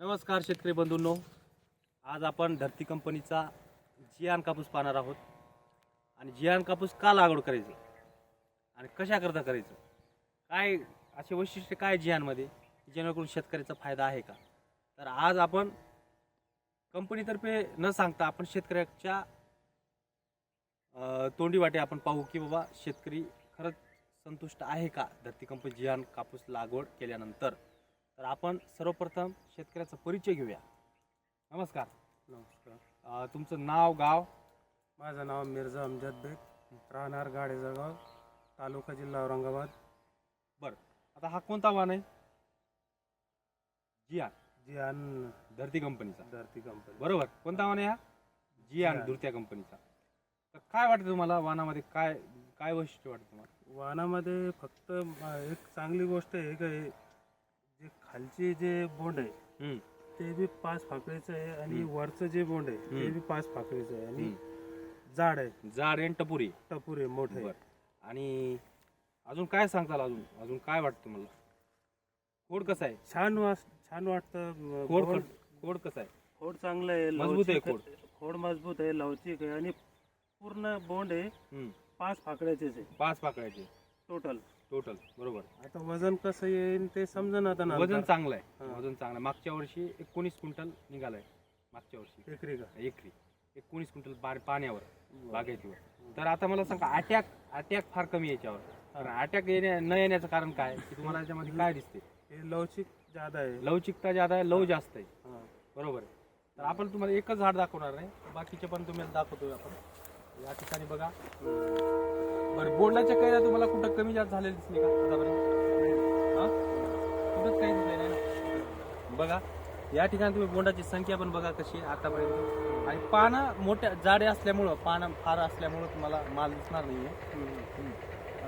नमस्कार शेतकरी बंधूंनो. आज आपण धरती कंपनीचा जियान कापूस पाहणार आहोत. आणि जियान कापूस का लागवड करायचं? आणि कशाकरता करायचं? काय असे वैशिष्ट्य काय जियानमध्ये? जेणेकरून शेतकऱ्याचा फायदा आहे का? तर आज आपण कंपनीतर्फे न सांगता आपण शेतकऱ्याच्या तोंडी वाटे आपण पाहू की बाबा शेतकरी खरंच संतुष्ट आहे का? धरती कंपनी जियान कापूस लागवड केल्यानंतर. तर आपण सर्वप्रथम शेतकऱ्याचा परिचय घेऊया. नमस्कार. नमस्कार. अं, तुमचं नाव गाव? माझं नाव मिर्झा अमजद बेग. राहणार गाडेजळगाव तालुका जिल्हा औरंगाबाद. आता हा कोणता वाण आहे? जियान. जियान धरती कंपनीचा. धरती कंपनी. बरोबर. कोणता वाण आहे हा? जियान जियान. धुरत्या कंपनीचा. तर काय वाटतं तुम्हाला वाणामध्ये काय काय वैशिष्ट्य वाटतं तुम्हाला? वाहनामध्ये फक्त म- एक चांगली गोष्ट आहे का हे जे खालचे जे बोंड आहे ते बी पाच फाकळीचं आहे आणि. वरचं जे बोंड आहे ते. बी पाच फाकळीचं आहे. आणि. जाड आहे. जाड आहे आणि टपुरी टपूर मोठं आहे. बरं. आणि अजून काय सांगताल अजून? अजून काय वाटतं तुम्हाला? खोड कसं आहे? छान वास छान वाटतं. खोड खोड कसं आहे? खोड चांगलं आहे मजबूत आहे लवचिक खोड मजबूत आहे लवचिक आहे आणि पूर्ण बोंड आहे हम्म, पाच फाकड्याचेच आहे. पाच पाकळ्याचे टोटल टोटल बरोबर. आता वजन कसं येईल ते समजा आता. वजन चांगलं आहे. हा. वजन चांगलं आहे. मागच्या वर्षी एकोणीस क्विंटल निघालंय. मागच्या वर्षी. एकरी का? एकरी. एकोणीस क्विंटल बार पाण्यावर बागायतीवर तर आता मला सांगा अटॅक अटॅक फार कमी याच्यावर. कारण अटॅक येण्या न येण्याचं कारण काय? की तुम्हाला याच्यामध्ये काय दिसते? हे लवचिक ज्यादा आहे. लवचिकता ज्यादा आहे लव जास्त आहे. हा. बरोबर आहे. तर आपण तुम्हाला एकच झाड दाखवणार नाही बाकीचे पण तुम्हाला दाखवतोय आपण. या ठिकाणी बघा. बरं बोर्डाच्या कैऱ्या तुम्हाला कुठं कमी जास्त झालेली दिसली का? आतापर्यंत? हा? कुठंच काही दिसले नाही बघा या ठिकाणी तुम्ही बोंडाची संख्या पण बघा कशी आतापर्यंत. आणि पानं मोठ्या जाडे असल्यामुळं पानं फार असल्यामुळं तुम्हाला माल दिसणार नाही आहे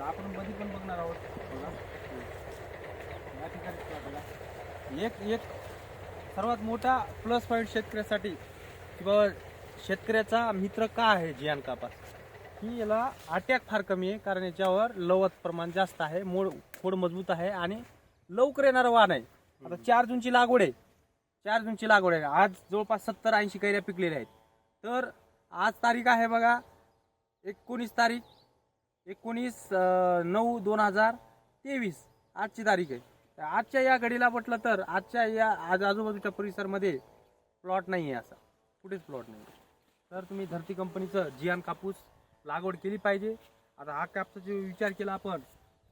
आपण मधी पण बघणार आहोत. बघा. या ठिकाणी बघा. एक एक सर्वात मोठा प्लस पॉईंट शेतकऱ्यासाठी की बाबा शेतकऱ्याचा मित्र का आहे जियान कापास? की याला अटॅक फार कमी आहे कारण याच्यावर लवत प्रमाण जास्त आहे मूळ खोड मजबूत आहे आणि लवकर येणारं वाण आहे. आता चार जूनची लागवड आहे. चार जूनची लागवड आहे. आज जवळपास सत्तर ऐंशी कैऱ्या पिकलेल्या आहेत. तर आज तारीख आहे बघा एकोणीस तारीख एकोणीस नऊ दोन हजार तेवीस. आजची तारीख आहे. आजच्या या घडीला म्हटलं तर आजच्या या आज आजूबाजूच्या परिसरमध्ये प्लॉट नाही आहे असा. कुठेच प्लॉट नाही तर तुम्ही धरती कंपनीचं जियान कापूस लागवड केली पाहिजे. आता हा कापसाचा जो विचार केला आपण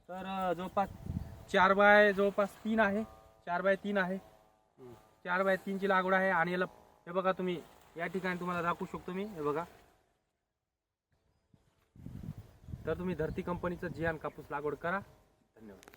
तर जवळपास चार बाय जवळपास तीन आहे. चार बाय तीन आहे. चार बाय तीनची लागवड आहे आणि याला हे बघा तुम्ही या ठिकाणी तुम्हाला दाखवू शकतो मी हे बघा. तर तुम्ही धरती कंपनीचं जियान कापूस लागवड करा. धन्यवाद.